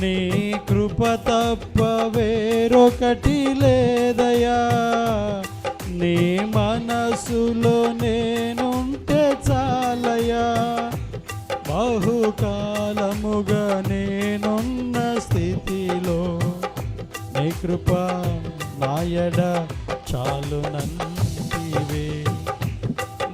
నీ కృప తప్ప వేరొకటి లేదయా. నీ మనసులో నేనుంటే చాలయా. బహుకాలముగా నేనున్న స్థితిలో నీ కృప నాయడ చాలు నంటివే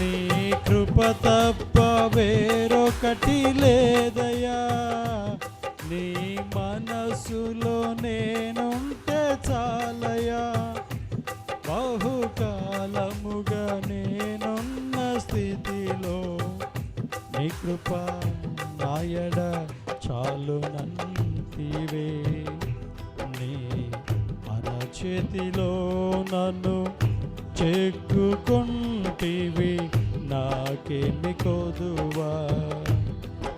నీ కృప తప్ప వేరొకటి లేదయా. నీ మనసులో నేనుంటే చాలయా? బహుకాలముగా నేనున్న స్థితిలో నీ కృప నాయడ చాలు నంతివే. నీ అరచేతిలో నన్ను చెక్కుకుంటివి నాకేమి కొదువా?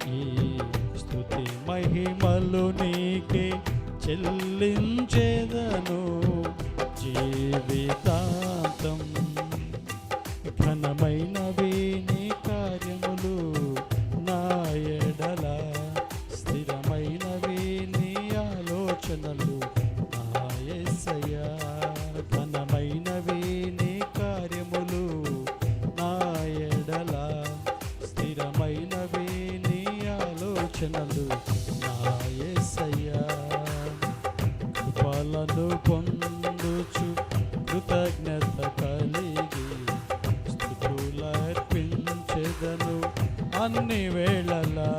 ఈ స్థుతి మహిమలు నీకే చెల్లించేదను. జీవితా కృపలను పొందుచు కృతజ్ఞత కలిగి స్థుతులర్పించెదను అన్ని వేళలా.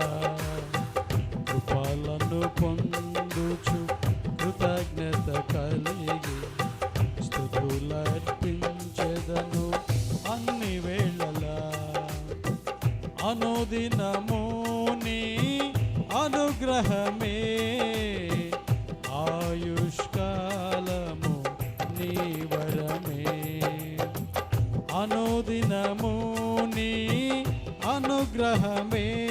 కృపాలను పొందుచు కృతజ్ఞత కలిగి స్థుతులర్పించెదను అన్ని వేళలా. అనుదినము నీ అనుగ్రహమే అనుగ్రహమే